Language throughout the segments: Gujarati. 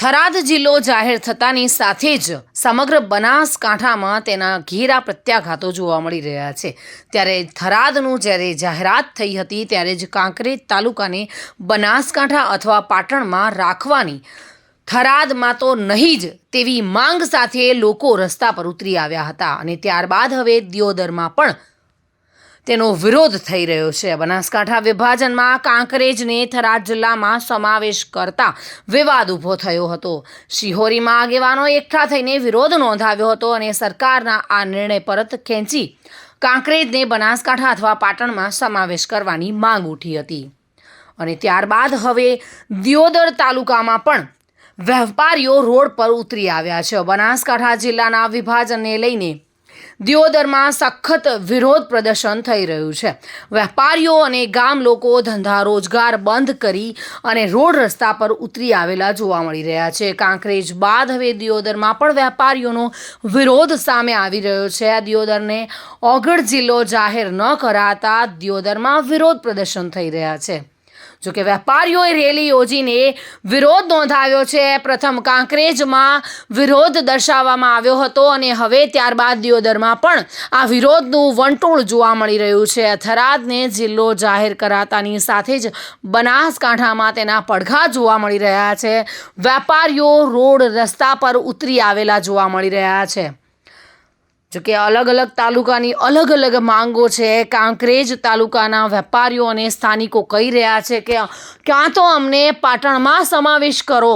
થરાદ જિલ્લો જાહેર થતાની સાથે જ સમગ્ર બનાસકાંઠામાં તેના ઘેરા પ્રત્યાઘાતો જોવા મળી રહ્યા છે. ત્યારે થરાદનું જ્યારે જાહેરાત થઈ હતી, ત્યારે જ કાંકરેજ તાલુકાને બનાસકાંઠા અથવા પાટણમાં રાખવાની થરાદમાં તો નહીં જ તેવી માંગ સાથે લોકો રસ્તા પર ઉતરી આવ્યા હતા અને ત્યારબાદ હવે દિયોદરમાં પણ તેનો વિરોધ થઈ રહ્યો છે. બનાસકાંઠા વિભાજનમાં કાંકરેજને થરાદ જિલ્લામાં સમાવેશ કરતા વિવાદ ઊભો થયો હતો. શિહોરીમાં આગેવાનો એકઠા થઈને વિરોધ નોંધાવ્યો હતો અને સરકારના આ નિર્ણય પરત ખેંચી કાંકરેજને બનાસકાંઠા અથવા પાટણમાં સમાવેશ કરવાની માંગ ઉઠી હતી. અને ત્યારબાદ હવે દિયોદર તાલુકામાં પણ વેપારીઓ રોડ પર ઉતરી આવ્યા છે. બનાસકાંઠા જિલ્લાના વિભાજનને લઈને દિયોદરમાં સખત વિરોધ પ્રદર્શન થઈ રહ્યું છે. વેપારીઓ અને ગામ લોકો ધંધા રોજગાર બંધ કરી અને રોડ રસ્તા પર ઉતરી આવેલા જોવા મળી રહ્યા છે. કાંકરેજ બાદ હવે દિયોદરમાં પણ વેપારીઓનો વિરોધ સામે આવી રહ્યો છે. આ દિયોદરને ઓગળ જિલ્લો જાહેર ન કરાતા દિયોદરમાં વિરોધ પ્રદર્શન થઈ રહ્યા છે. જોકે વેપારીઓએ રેલી યોજીને વિરોધ નોંધાવ્યો છે. પ્રથમ કાંકરેજમાં વિરોધ દર્શાવવામાં આવ્યો હતો અને હવે ત્યારબાદ દિયોદરમાં પણ આ વિરોધનું વંટોળ જોવા મળી રહ્યું છે. થરાદને જિલ્લો જાહેર કરાતાની સાથે જ બનાસકાંઠામાં તેના પડઘા જોવા મળી રહ્યા છે. વેપારીઓ રોડ રસ્તા પર ઉતરી આવેલા જોવા મળી રહ્યા છે. જોકે અલગ અલગ તાલુકાની અલગ અલગ માંગો છે. કાંકરેજ તાલુકાના વેપારીઓ અને સ્થાનિકો કહી રહ્યા છે કે ક્યાં તો અમને પાટણમાં સમાવેશ કરો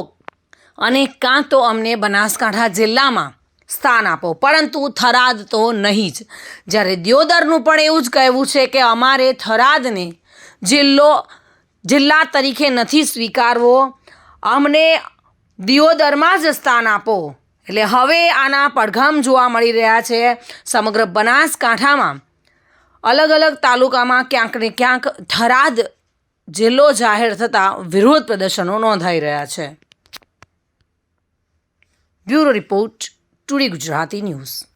અને કાં તો અમને બનાસકાંઠા જિલ્લામાં સ્થાન આપો. પરંતુ થરાદ તો નહીં જ. જ્યારે દિયોદરનું પણ એવું જ કહેવું છે કે અમારે થરાદને જિલ્લો, જિલ્લા તરીકે નથી સ્વીકારવો. અમને દિયોદરમાં જ સ્થાન આપો. એટલે હવે આના પડઘામ જોવા મળી રહ્યા છે સમગ્ર બનાસકાંઠામાં. અલગ અલગ તાલુકામાં ક્યાંક ને ક્યાંક થરાદ જિલ્લો જાહેર થતાં વિરોધ પ્રદર્શનો નોંધાઈ રહ્યા છે. Bureau report today Gujarati news.